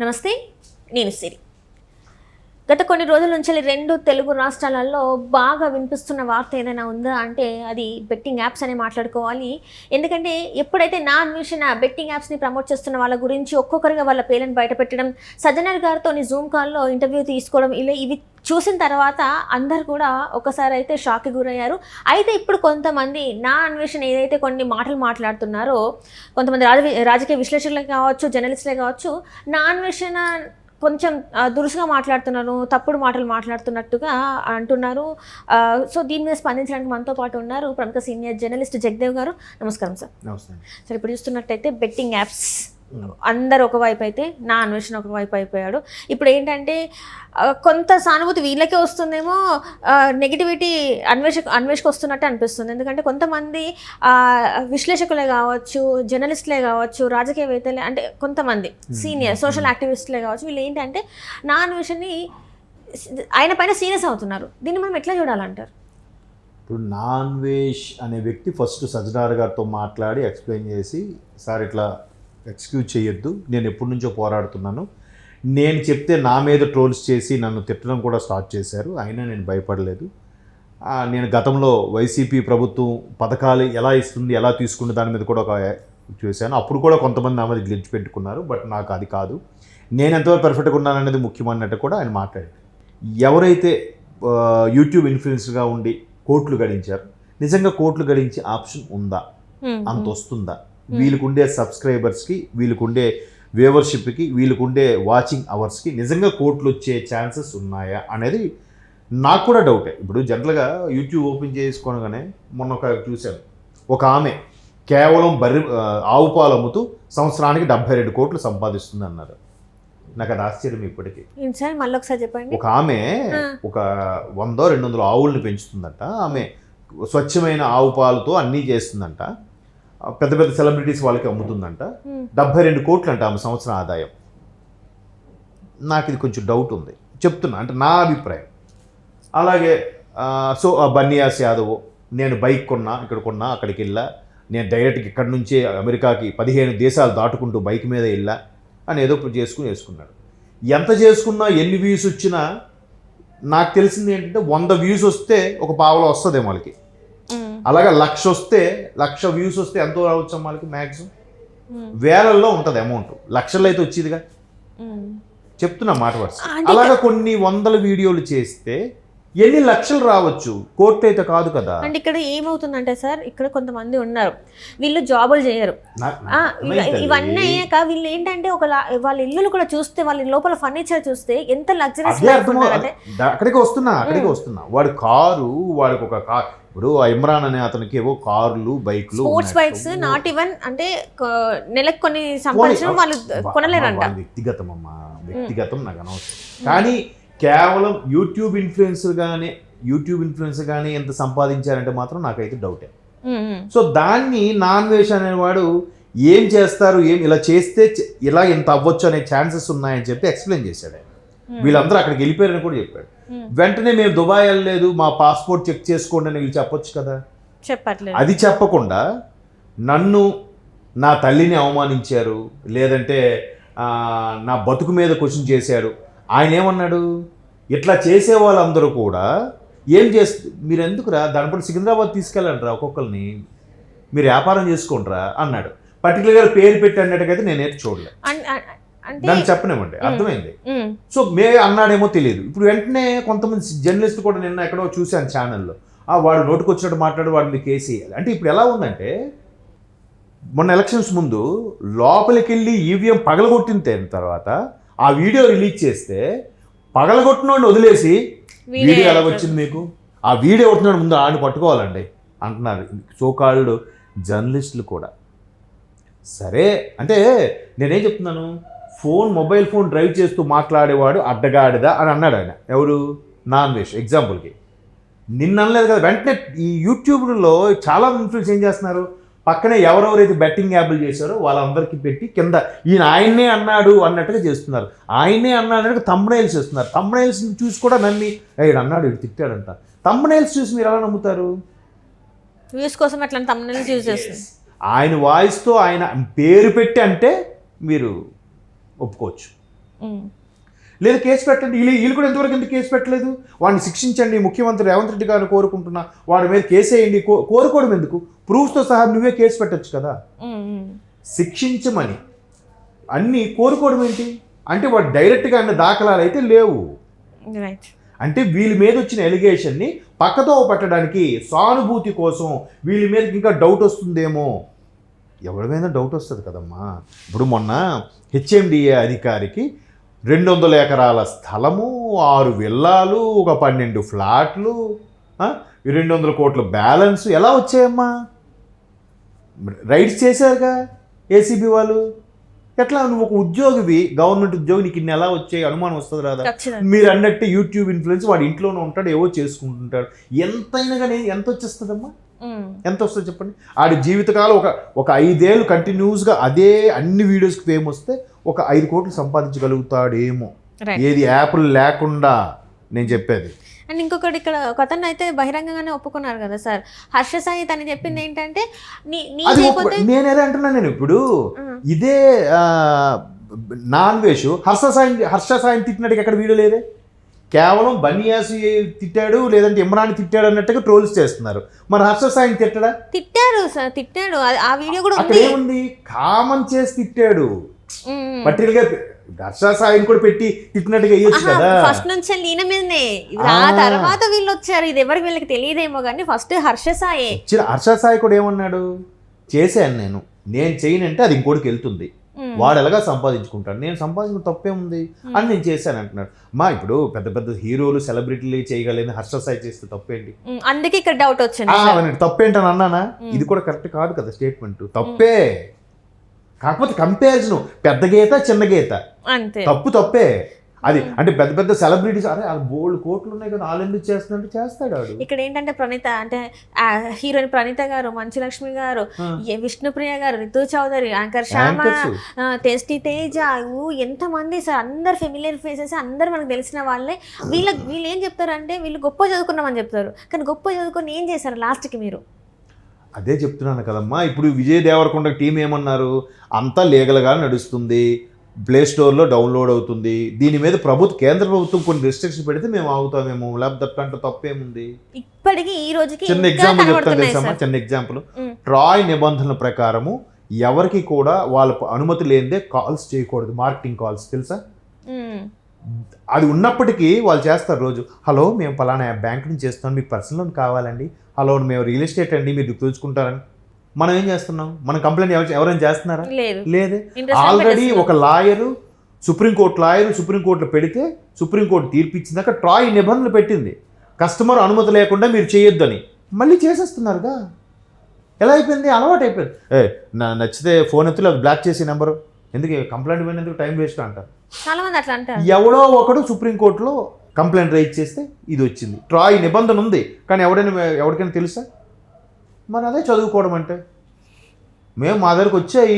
నమస్తే నేను సిరి. గత కొన్ని రోజుల నుంచి రెండు తెలుగు రాష్ట్రాలలో బాగా వినిపిస్తున్న వార్త ఏదైనా ఉందా? అంటే అది బెట్టింగ్ యాప్స్ అనే మాట్లాడుకోవాలి. ఎందుకంటే ఎప్పుడైతే నా అన్వేషణ బెట్టింగ్ యాప్స్ని ప్రమోట్ చేస్తున్న వాళ్ళ గురించి ఒక్కొక్కరిగా వాళ్ళ పేర్లను బయటపెట్టడం సజ్జనర్ గారితో జూమ్ కాల్లో ఇంటర్వ్యూ తీసుకోవడం ఇలా ఇవి చూసిన తర్వాత అందరు కూడా ఒకసారి అయితే షాక్కి గురయ్యారు. అయితే ఇప్పుడు కొంతమంది నా అన్వేషణ ఏదైతే కొన్ని మాటలు మాట్లాడుతున్నారో కొంతమంది రాజ రాజకీయ విశ్లేషకులే కావచ్చు జర్నలిస్టులే కావచ్చు నా అన్వేషణ కొంచెం దురుసుగా మాట్లాడుతున్నారు తప్పుడు మాటలు మాట్లాడుతున్నట్టుగా అంటున్నారు. సో దీని మీద స్పందించడానికి మనతో పాటు ఉన్నారు ప్రముఖ సీనియర్ జర్నలిస్ట్ జగదేవ్ గారు. నమస్కారం సార్. నమస్తే సరే ఇప్పుడు చూస్తున్నట్టయితే బెట్టింగ్ యాప్స్ అందరు ఒకవైపు అయితే నా అన్వేషణ ఒకవైపు అయిపోయాడు. ఇప్పుడు ఏంటంటే కొంత సానుభూతి వీళ్ళకే వస్తుందేమో నెగిటివిటీ అన్వేష అన్వేషకు వస్తున్నట్టు అనిపిస్తుంది. ఎందుకంటే కొంతమంది విశ్లేషకులే కావచ్చు జర్నలిస్టులే కావచ్చు రాజకీయవేత్తలే అంటే కొంతమంది సీనియర్ సోషల్ యాక్టివిస్టులే కావచ్చు వీళ్ళు ఏంటంటే నా అన్వేషణని ఆయన పైన సీరియస్ అవుతున్నారు. దీన్ని మనం ఎట్లా చూడాలంటారు? ఇప్పుడు నాన్ వేష్ అనే వ్యక్తి ఫస్ట్ సజ్జనార్ గారితో మాట్లాడి ఎక్స్ప్లెయిన్ చేసి సార్ ఇట్లా ఎక్స్క్యూజ్ చేయొద్దు. నేను ఎప్పటి నుంచో పోరాడుతున్నాను. నేను చెప్తే నా మీద ట్రోల్స్ చేసి నన్ను తిట్టడం కూడా స్టార్ట్ చేశారు. అయినా నేను భయపడలేదు. నేను గతంలో వైసీపీ ప్రభుత్వం పథకాలు ఎలా ఇస్తుంది ఎలా తీసుకుంది దాని మీద కూడా ఒక చూశాను. అప్పుడు కూడా కొంతమంది నా మీద గ్లిచ్ పెట్టుకున్నారు బట్ నాకు అది కాదు. నేను ఎంతవరకు పర్ఫెక్ట్గా ఉన్నాననేది ముఖ్యమన్నట్టు కూడా ఆయన మాట్లాడారు. ఎవరైతే యూట్యూబ్ ఇన్ఫ్లుయెన్సర్గా ఉండి కోట్లు గడించారు నిజంగా కోట్లు గడించే ఆప్షన్ ఉందా? అంత వస్తుందా? వీళ్ళకుండే సబ్స్క్రైబర్స్కి వీళ్ళకుండే వ్యూవర్షిప్కి వీళ్ళకుండే వాచింగ్ అవర్స్కి నిజంగా కోట్లు వచ్చే ఛాన్సెస్ ఉన్నాయా అనేది నాకు కూడా డౌటే ఇప్పుడు జనరల్గా యూట్యూబ్ ఓపెన్ చేసుకోనగానే మొన్న ఒక చూశాను. ఒక ఆమె కేవలం బర్రె ఆవు పాలు అమ్ముతూ సంవత్సరానికి డెబ్బై రెండు కోట్లు సంపాదిస్తుంది అన్నారు నాకు అది ఆశ్చర్యం ఇప్పటికీ మళ్ళీ ఒకసారి చెప్పండి. ఒక ఆమె ఒక వందో రెండు వందల ఆవుల్ని పెంచుతుందంట. ఆమె స్వచ్ఛమైన ఆవు పాలతో అన్నీ చేస్తుందంట. పెద్ద పెద్ద సెలబ్రిటీస్ వాళ్ళకి అమ్ముతుందంట. డెబ్బై రెండు కోట్లు అంట ఆమె సంవత్సరం ఆదాయం. నాకు ఇది కొంచెం డౌట్ ఉంది. చెప్తున్నా అంటే నా అభిప్రాయం. అలాగే సో ఆ బన్నియాస్ యాదవ్ నేను బైక్ కొన్నా ఇక్కడ కొన్నా అక్కడికి వెళ్ళా. నేను డైరెక్ట్గా ఇక్కడ నుంచే అమెరికాకి పదిహేను దేశాలు దాటుకుంటూ బైక్ మీద వెళ్ళా. అని ఏదో ఒకటి చేసుకుని వేసుకున్నాడు. ఎంత చేసుకున్నా ఎన్ని వ్యూస్ వచ్చినా నాకు తెలిసింది ఏంటంటే వంద వ్యూస్ వస్తే ఒక పావలో వస్తుంది వాళ్ళకి. అలాగే లక్ష వస్తే లక్ష వ్యూస్ వస్తే ఎంతో రావచ్చు వాళ్ళకి మ్యాక్సిమం మ్మ్. వేలల్లో ఉంటుంది అమౌంట్ లక్షల్లో అయితే వచ్చేదిగా? మ్మ్. చెప్తున్నా మాట వరుస. అలాగే కొన్ని వందల వీడియోలు చేస్తే ఎన్ని లక్షలు రావచ్చు? కోర్టు అయితే కాదు కదా. అంటే ఇక్కడ ఏమవుతుందంటే సార్ ఇక్కడ కొంతమంది ఉన్నారు. వీళ్ళు జాబులు చేయరు. ఇవన్నీ అయ్యాక వీళ్ళు ఏంటంటే ఒక వాళ్ళ ఇల్లులు కూడా చూస్తే వాళ్ళ లోపల ఫర్నిచర్ చూస్తే ఎంత లగ్జరీస్ దా- అక్కడికి వస్తున్నా అక్కడికి వస్తున్నా. వాడు కారు వాడికి ఒక కార్ ఇప్పుడు ఇమ్రాన్ అనే అతనికి ఏవో కార్లు బైక్లు స్పోర్ట్స్. బైక్స్ నాట్ ఈవెన్ అంటే నెలకు కొన్ని సంపాదించడం వాళ్ళు కొనలేరంట వ్యక్తిగతం అమ్మా వ్యక్తిగతం నాకు అనవసరం కానీ కేవలం యూట్యూబ్ ఇన్ఫ్లుయెన్సర్ గానే యూట్యూబ్ ఇన్ఫ్లుయెన్సర్ గానీ ఎంత సంపాదించారంటే మాత్రం నాకైతే డౌటే. సో దాన్ని నాన్ వేష్ అనేవాడు ఏం చేస్తారు ఏం ఇలా చేస్తే ఇలా ఇంత అవ్వచ్చు అనే ఛాన్సెస్ ఉన్నాయని చెప్పి ఎక్స్ప్లెయిన్ చేశాడు ఆయన. వీళ్ళందరూ అక్కడికి వెళ్ళిపోయారని కూడా చెప్పాడు. వెంటనే మేము దుబాయ్ వెళ్ళలేదు మా పాస్పోర్ట్ చెక్ చేసుకోండి అని వీళ్ళు చెప్పొచ్చు కదా. చెప్పట్లేదు. అది చెప్పకుండా నన్ను నా తల్లిని అవమానించారు లేదంటే నా బతుకు మీద క్వశ్చన్ చేశారు. ఆయన ఏమన్నాడు? ఇట్లా చేసే వాళ్ళందరూ కూడా ఏం చేస్తు మీరు ఎందుకురా? దానిపడి సికింద్రాబాద్ తీసుకెళ్ళండిరా ఒక్కొక్కరిని. మీరు వ్యాపారం చేసుకోండిరా అన్నాడు. పర్టికులర్గా పేరు పెట్టి అన్నట్టుగైతే నేనైతే చూడలే. అన్- అన్- అంటే దాన్ని చెప్పనివ్వండి అర్థమైంది. సో మే అన్నాడేమో తెలియదు ఇప్పుడు వెంటనే కొంతమంది జర్నలిస్ట్ కూడా నిన్న ఎక్కడో చూశాను ఛానల్లో. ఆ వాడు నోటుకు వచ్చినట్టు మాట్లాడు వాడి మీద కేసు వేయాలి. అంటే ఇప్పుడు ఎలా ఉందంటే మొన్న ఎలక్షన్స్ ముందు లోపలికి వెళ్ళి ఈవీఎం పగలగొట్టిన తర్వాత ఆ వీడియో రిలీజ్ చేస్తే పగలగొట్టినోడిని వదిలేసి వీడియో ఎలా వచ్చింది మీకు? ఆ వీడియో కొట్టినాడు ముందు ఆడిని పట్టుకోవాలండి అంటున్నారు సోకాళ్ళు జర్నలిస్టులు కూడా. సరే అంటే నేనేం చెప్తున్నాను? ఫోన్ మొబైల్ ఫోన్ డ్రైవ్ చేస్తూ మాట్లాడేవాడు అడ్డగాడిదా అని అన్నాడు ఆయన. ఎవరు? నాన్ వేష్ ఎగ్జాంపుల్కి నిన్న అనలేదు కదా వెంటనే ఈ యూట్యూబ్లో చాలా ఇన్ఫ్లుయెన్స్ ఏం చేస్తున్నారు? పక్కనే ఎవరెవరైతే బెట్టింగ్ యాప్లు చేశారో వాళ్ళందరికీ పెట్టి కింద ఈయన ఆయన్నే అన్నాడు అన్నట్టుగా చేస్తున్నారు. ఆయన్నే అన్నాడు తమ్ముడైల్స్ చేస్తున్నారు. తమ్ముడైల్స్ చూసి కూడా నమ్మి ఈడు అన్నాడు ఇడు తిట్టాడంట. తమ్ముడైల్స్ చూసి మీరు ఎలా నమ్ముతారు? వ్యూస్ కోసం అట్లా యూజ్ చేస్తుంది ఆయన వాయిస్తో ఆయన పేరు పెట్టి అంటే మీరు ఒప్పుకోవచ్చు. లేదు కేసు పెట్టండి. వీళ్ళు వీళ్ళు కూడా ఎంతవరకు ఎందుకు కేసు పెట్టలేదు? వాడిని శిక్షించండి. ముఖ్యమంత్రి రేవంత్ రెడ్డి గారిని కోరుకుంటున్నా. వాడి మీద కేసు వేయండి. కోరుకోవడం ఎందుకు? ప్రూఫ్తో సహా నువ్వే కేసు పెట్టొచ్చు కదా. శిక్షించమని. అన్నీ కోరుకోవడం ఏంటి? అంటే వాడు డైరెక్ట్గా అన్న దాఖలాలు అయితే లేవు. అంటే వీళ్ళ మీద వచ్చిన ఎలిగేషన్ని పక్కతో పెట్టడానికి సానుభూతి కోసం వీళ్ళ మీద ఇంకా డౌట్ వస్తుందేమో. ఎవరి మీద డౌట్ వస్తుంది కదమ్మా. ఇప్పుడు మొన్న హెచ్ఎండిఏ అధికారికి రెండు వందల ఎకరాల స్థలము ఆరు విల్లాలు ఒక పన్నెండు ఫ్లాట్లు రెండు వందల కోట్ల బ్యాలెన్స్ ఎలా వచ్చాయమ్మా? రైట్స్ చేశారుగా ఏసీబీ వాళ్ళు? ఎట్లా నువ్వు ఒక ఉద్యోగివి గవర్నమెంట్ ఉద్యోగి నీకు ఇన్ని ఎలా వచ్చాయి అనుమానం వస్తుంది రాదా? మీరు అన్నట్టు యూట్యూబ్ ఇన్ఫ్లుయెన్స్ వాడు ఇంట్లోనే ఉంటాడు ఏవో చేసుకుంటుంటాడు. ఎంతైనా కానీ ఎంత వచ్చేస్తుందమ్మా. ఎంత వస్తుంది చెప్పండి? ఆడి జీవితకాలం ఒక ఒక ఐదేళ్ళు కంటిన్యూస్గా అదే అన్ని వీడియోస్కి ఫేమ్ వస్తే ఒక ఐదు కోట్లు సంపాదించగలుగుతాడేమో. ఏది యాప్లు లేకుండా నేను చెప్పేది. అండ్ ఇంకొకటి ఇక్కడ ఒక అతను అయితే బహిరంగంగానే ఒప్పుకున్నారు కదా సార్. హర్ష సాయి తను చెప్పింది ఏంటంటే నీ నీ అది చేయకపోతే ఒప్పు- నేనేదో అంటున్నాను నేను ఇప్పుడు. ఇదే నాన్ వేష్. హర్ష సాయం హర్ష సాయం తిట్టినట్టుగా ఎక్కడ వీడియో లేదే? కేవలం బనియాసి తిట్టాడు లేదంటే ఇమ్రాన్ తిట్టాడు అన్నట్టుగా ట్రోల్స్ చేస్తున్నారు. మరి హర్ష సాయం తిట్టడా? తిట్టారు సార్ తిట్టాడు. ఆ- వీడియో కూడా అక్కడ ఉంది. ఏముంది? కామన్ చేసి తిట్టాడు. ఉమ్. పర్టికులర్గా హర్ష సాయం కూడా పెట్టి తిట్టినట్టుగా వేయొచ్చు కదా. ఫస్ట్ నుంచి ఈయన మీదనే. ఆ. తర్వాత వీళ్ళు వచ్చారు. ఇది ఎవరికి వీళ్ళకి తెలియదేమో కానీ ఫస్ట్ హర్ష సాయే. హర్ష సాయి కూడా ఏమన్నాడు? చేశాను నేను. నేను చేయనంటే అది ఇంకోటికి వెళ్తుంది. వాడు ఎలాగా సంపాదించుకుంటాడు? నేను సంపాదించిన తప్పేముంది అని నేను చేశాను అంటున్నాడు. మా ఇప్పుడు పెద్ద పెద్ద హీరోలు సెలబ్రిటీలు చేయగలేదు హర్ష సాయి చేస్తే తప్పేంటి ఉమ్, అందుకే ఇక్కడ డౌట్ వచ్చింది తప్పేంటని అన్నానా? ఇది కూడా కరెక్ట్ కాదు కదా స్టేట్మెంట్ తప్పే. కాకపోతే కంపారిజన్ పెద్ద గీత చిన్న గీత. అంతే. తప్పు తప్పే. అది అంటే పెద్ద పెద్ద సెలబ్రిటీస్ అరే బోల్డ్ కోట్లు ఉన్నాయి కదా వాళ్ళు ఎందుకు చేస్తున్నట్టు చేస్తాడు వాడు. ఇక్కడ ఏంటంటే ప్రణీత అంటే హీరోయిన్ ప్రణీత గారు మంచు లక్ష్మి గారు విష్ణుప్రియ గారు రితు చౌదరి యాంకర్ శ్యామ. ఆ, టేస్టీ తేజ ఎంతమంది సార్ అందరు ఫెమిలియర్ ఫేసెస్ అందరు మనకు తెలిసిన వాళ్ళే. వీళ్ళ వీళ్ళు ఏం చెప్తారంటే వీళ్ళు గొప్ప చదువుకున్నామని చెప్తారు. కానీ గొప్ప చదువుకొని ఏం చేశారు లాస్ట్కి మీరు? అదే చెప్తున్నాను కదమ్మా ఇప్పుడు విజయ్ దేవరకొండ టీం ఏమన్నారు? అంతా లీగల్గా నడుస్తుంది. ప్లే స్టోర్లో డౌన్లోడ్ అవుతుంది. దీని మీద ప్రభుత్వ కేంద్ర ప్రభుత్వం కొన్ని రెస్ట్రిక్షన్ పెడితే మేము ఆగుతామేమో. లేకపోతే అంటే తప్పేముంది? ఇప్పటికీ ఈ రోజుకి చిన్న ఎగ్జాంపుల్ చెప్తాను తెలుసమ్మా చిన్న ఎగ్జాంపుల్. ట్రాయ్ నిబంధనల ప్రకారము ఎవరికి కూడా వాళ్ళ అనుమతి లేనిదే కాల్స్ చేయకూడదు. మార్కెటింగ్ కాల్స్ తెలుసా. అది ఉన్నప్పటికీ వాళ్ళు చేస్తారు రోజు. హలో మేము పలానా బ్యాంక్ నుంచి చేస్తున్నాం. మీకు పర్సనల్ లోన్ కావాలండి. హలో మేము రియల్ ఎస్టేట్ అండి. మీరు తెలుసుకుంటారని. మనం ఏం చేస్తున్నాం? మనం కంప్లైంట్ ఎవరు ఎవరైనా చేస్తున్నారా? లేదు. ఆల్రెడీ. ఒక లాయరు సుప్రీంకోర్టు లాయరు సుప్రీంకోర్టులో పెడితే సుప్రీంకోర్టు తీర్పు ఇచ్చిందాక ట్రాయ్ నిబంధనలు పెట్టింది. కస్టమర్ అనుమతి లేకుండా మీరు చేయొద్దని. మళ్ళీ చేసేస్తున్నారుగా. ఎలా అయిపోయింది? అలవాటు అయిపోయింది. ఏ నా నచ్చితే ఫోన్ ఎత్తులో బ్లాక్ చేసే నెంబరు ఎందుకు? కంప్లైంట్ పోయినందుకు టైం వేస్ట్ అంటారు చాలా మంది అట్లా అంటారు. ఎవడో ఒకడు సుప్రీంకోర్టులో కంప్లైంట్ రైజ్ చేస్తే ఇది వచ్చింది. ట్రాయ్ నిబంధన ఉంది. కానీ ఎవడైనా ఎవరికైనా తెలుసా? మరి అదే చదువుకోవడం అంటే? మేము మా దగ్గరికి వచ్చాయి.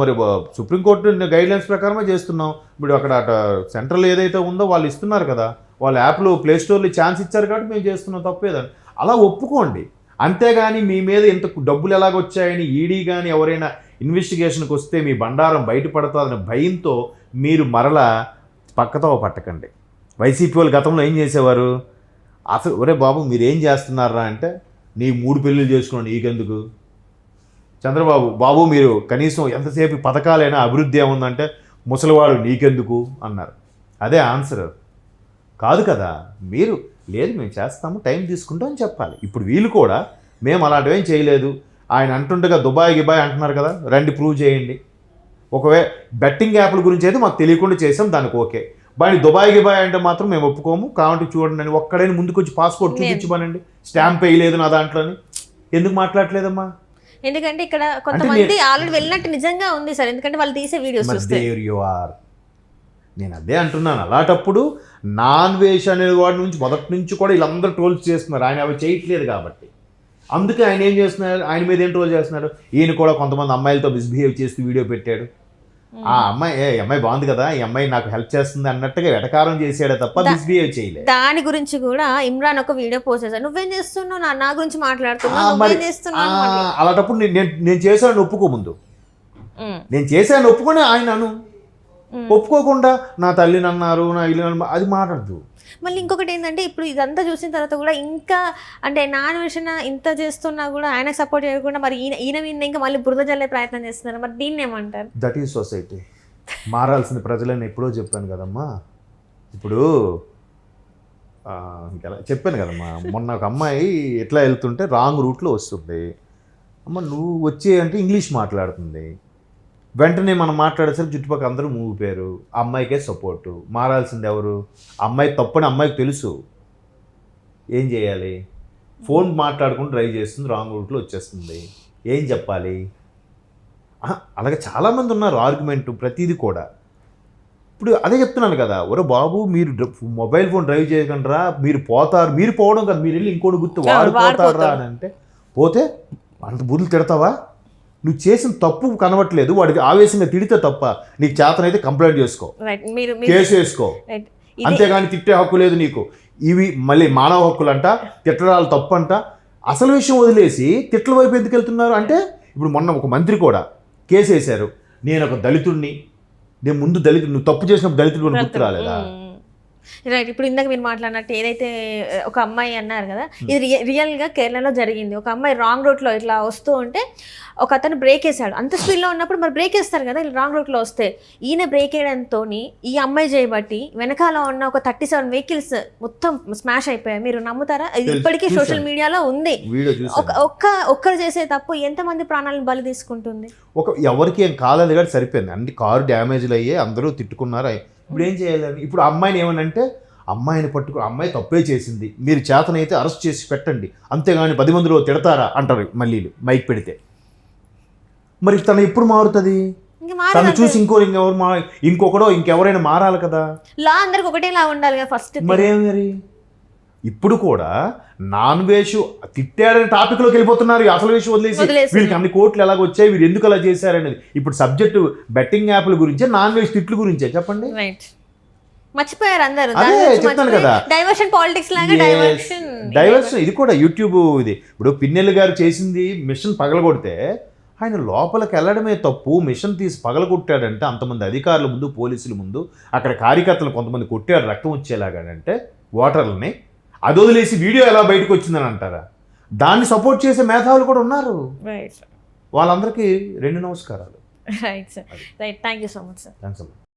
మరి సుప్రీంకోర్టు గైడ్లైన్స్ ప్రకారమే చేస్తున్నాం. ఇప్పుడు అక్కడ అట సెంట్రల్ ఏదైతే ఉందో వాళ్ళు ఇస్తున్నారు కదా వాళ్ళ యాప్లో ప్లే స్టోర్లో ఛాన్స్ ఇచ్చారు కాబట్టి మేము చేస్తున్నాం తప్పేదని. అలా ఒప్పుకోండి. అంతేగాని మీ మీద ఇంత డబ్బులు ఎలాగొచ్చాయని ఈడీ కానీ ఎవరైనా ఇన్వెస్టిగేషన్కి వస్తే మీ బండారం బయటపడుతుందనే భయంతో మీరు మరలా పక్కతో పట్టకండి. వైసీపీ వాళ్ళు గతంలో ఏం చేసేవారు? అసలు ఒరే బాబు మీరు ఏం చేస్తున్నారా అంటే నీ మూడు పెళ్ళిళ్ళు చేసుకున్నాను నీకెందుకు? చంద్రబాబు బాబు మీరు కనీసం ఎంతసేపు పథకాలైనా అభివృద్ధి ఏముందంటే ముసలివాడు నీకెందుకు అన్నారు. అదే ఆన్సర్. కాదు కదా మీరు లేదు మేము చేస్తాము టైం తీసుకుంటాం అని చెప్పాలి. ఇప్పుడు వీళ్ళు కూడా మేము అలాంటివేం చేయలేదు. ఆయన అంటుండగా దుబాయ్ గిబాయ్ అంటున్నారు కదా రండి ప్రూవ్ చేయండి. ఒకవే బెట్టింగ్ యాప్ల గురించి అయితే మాకు తెలియకుండా చేసాం దానికి ఓకే. బాయ్ దుబాయ్ గిబాయ్ అంటే మాత్రం మేము ఒప్పుకోము. కావంటే చూడండి అని ఒక్కడైనా ముందుకు వచ్చి పాస్పోర్ట్. చూపించమనండి. స్టాంప్ వేయలేదు నా దాంట్లోని. ఎందుకు మాట్లాడలేదమ్మా? ఎందుకంటే ఇక్కడ కొంతమంది ఆల్రెడీ వెళ్ళినట్టు నిజంగా ఉంది సార్. ఎందుకంటే వాళ్ళు తీసే వీడియోస్ చూస్తే. దేర్ యు ఆర్ నేను అదే అంటున్నాను. అలాంటప్పుడు నాన్ వేష్ అనే వాడి నుంచి మొదటి నుంచి కూడా వీళ్ళందరూ ట్రోల్స్ చేస్తున్నారు. ఆయన అవి చేయట్లేదు కాబట్టి. అందుకే ఆయన ఏం చేస్తున్నారు? ఆయన మీద ఏం ట్రోల్ చేస్తున్నాడు ఈయన కూడా కొంతమంది అమ్మాయిలతో మిస్బిహేవ్ చేస్తూ వీడియో పెట్టాడు. ఆ అమ్మాయి ఏ అమ్మాయి బాగుంది కదా ఈ అమ్మాయి నాకు హెల్ప్ చేస్తుంది అన్నట్టుగా వెటకారం చేసాడే తప్ప మిస్బిహేవ్ చేయలేదు దాని గురించి కూడా ఇమ్రాన్ ఒక వీడియో పోస్ట్ చేశారు నువ్వేం చేస్తున్నావు నా నా గురించి మాట్లాడుతున్నావు? నువ్వేం చేస్తున్నావు? అలాంటప్పుడు నేను నేను- చేశాను ఒప్పుకో ముందు. నేను చేశాను ఒప్పుకొని ఆయన అను ఒప్పుకోకుండా నా తల్లిని అన్నారు నా ఇల్లు అది మాట్లాడదు. మళ్ళీ ఇంకొకటి ఏంటంటే ఇప్పుడు ఇదంతా చూసిన తర్వాత కూడా ఇంకా అంటే నాన్ విషయం ఇంత చేస్తున్నా కూడా ఆయనకు సపోర్ట్ చేయకుండా మరి ఈయన ఈయన మీద ఇంకా మళ్ళీ బురద జల్లే ప్రయత్నం చేస్తున్నారు. మరి దీన్ని ఏమంటారు? దట్ ఈజ్ సొసైటీ మారాల్సిన ప్రజలని ఎప్పుడో చెప్పాను కదమ్మా. ఇప్పుడు ఇంకెలా చెప్పాను కదమ్మా. మొన్న ఒక అమ్మాయి ఎట్లా వెళ్తుంటే రాంగ్ రూట్లో వస్తుంది. అమ్మ నువ్వు వచ్చే అంటే ఇంగ్లీష్ మాట్లాడుతుంది. వెంటనే మనం మాట్లాడేసరికి చుట్టుపక్కల అందరూ మూగిపోయారు. అమ్మాయికే సపోర్టు మారాల్సింది ఎవరు? అమ్మాయి తప్పని అమ్మాయికి తెలుసు. ఏం చేయాలి? ఫోన్ మాట్లాడుకుని డ్రైవ్ చేస్తుంది రాంగ్ రూట్లో వచ్చేస్తుంది. ఏం చెప్పాలి? అలాగే చాలామంది ఉన్నారు ఆర్గ్యుమెంట్ ప్రతిదీ కూడా. ఇప్పుడు అదే చెప్తున్నాను కదా ఒరే బాబు మీరు మొబైల్ ఫోన్ డ్రైవ్ చేయకుండా మీరు పోతారు మీరు పోవడం కదా మీరు వెళ్ళి ఇంకోటి గుర్తు వాడు పోతారా. అని అంటే పోతే అంత బుద్ధులు తిడతావా? నువ్వు చేసిన తప్పు కనబట్లేదు వాడికి ఆవేశంగా తిడితే తప్ప నీకు చేతనైతే కంప్లైంట్ చేసుకో. కేసు వేసుకో. అంతేగాని తిట్టే హక్కు లేదు నీకు. ఇవి మళ్ళీ మానవ హక్కులంట తిట్టడాలు తప్పు అంట అసలు విషయం వదిలేసి తిట్ల వైపు ఎందుకు వెళ్తున్నారు అంటే ఇప్పుడు మొన్న ఒక మంత్రి కూడా కేసు వేశారు. నేను ఒక దళితుడిని నేను ముందు దళితుడు నువ్వు తప్పు చేసినప్పుడు దళితుడు అని గుర్తు రాలేదా రైట్ ఇప్పుడు ఇందాక మీరు మాట్లాడినట్టు ఏదైతే ఒక అమ్మాయి అన్నారు కదా ఇది రియ- రియల్గా కేరళలో జరిగింది. ఒక అమ్మాయి రాంగ్ రూట్లో ఇట్లా వస్తూ ఉంటే ఒక అతను బ్రేక్ వేసాడు అంత స్పీడ్లో ఉన్నప్పుడు మరి బ్రేక్ వేస్తారు కదా ఇలా రాంగ్ రూట్లో వస్తే. ఈయన బ్రేక్ వేయడంతో ఈ అమ్మాయి చేయబట్టి వెనకాల ఉన్న ఒక థర్టీ సెవెన్ వెహికల్స్ మొత్తం స్మాష్ అయిపోయాయి. మీరు నమ్ముతారా? ఇది ఇప్పటికీ. సోషల్ మీడియాలో ఉంది. ఒక్క ఒక్కరు చేసే తప్పు ఎంతమంది ప్రాణాలను బలి తీసుకుంటుంది? ఒక ఎవరికి ఏం కాలేదు కానీ సరిపోయింది. అన్ని కారు డ్యామేజ్లు అయ్యాయి అందరూ తిట్టుకున్నారు. ఇప్పుడు ఏం చేయాలని ఇప్పుడు అమ్మాయిని ఏమనంటే అమ్మాయిని పట్టుకు అమ్మాయి తప్పే చేసింది. మీరు చేతనైతే అరెస్ట్ చేసి పెట్టండి. అంతేగాని పది మందిలో తిడతారా? అంటారు మళ్ళీ మైక్ పెడితే. మరి తను ఎప్పుడు మారుతుంది? తను చూసి ఇంకో ఇంకెవరు మా ఇంకొకడో ఇంకెవరైనా మారాలి కదా? లా అందరికి ఒకటేలా ఉండాలి కదా ఫస్ట్ మరేం మరి? ఇప్పుడు కూడా నాన్ వేష్ తిట్టాడనే టాపిక్లోకి వెళ్ళిపోతున్నారు. అసలు వేషం వదిలేసి. వీళ్ళకి అన్ని కోట్లు ఎలాగ వచ్చాయి? వీరు ఎందుకు అలా చేశారనేది. ఇప్పుడు సబ్జెక్టు బెట్టింగ్ యాప్ల గురించే నాన్ వేష్ తిట్ల గురించే చెప్పండి. మర్చిపోయారు అందరూ. అదే చెప్తాను కదా. డైవర్షన్ పాలిటిక్స్ లాగా డైవర్షన్ డైవర్షన్ ఇది కూడా యూట్యూబ్ ఇది. ఇప్పుడు పిన్నెల్లి గారు చేసింది మిషన్ పగలగొడితే ఆయన లోపలికి వెళ్ళడమే తప్పు. మిషన్ తీసి పగలగొట్టాడంటే అంతమంది అధికారుల ముందు పోలీసుల ముందు అక్కడ కార్యకర్తలు కొంతమంది కొట్టాడు రక్తం వచ్చేలాగానంటే ఓటర్లని అది వదిలేసి వీడియో ఎలా బయటకు వచ్చిందని అంటారా? దాన్ని సపోర్ట్ చేసే మేధావులు కూడా ఉన్నారు. వాళ్ళందరికీ రెండు నమస్కారాలు. Right sir right thank you so much sir thanks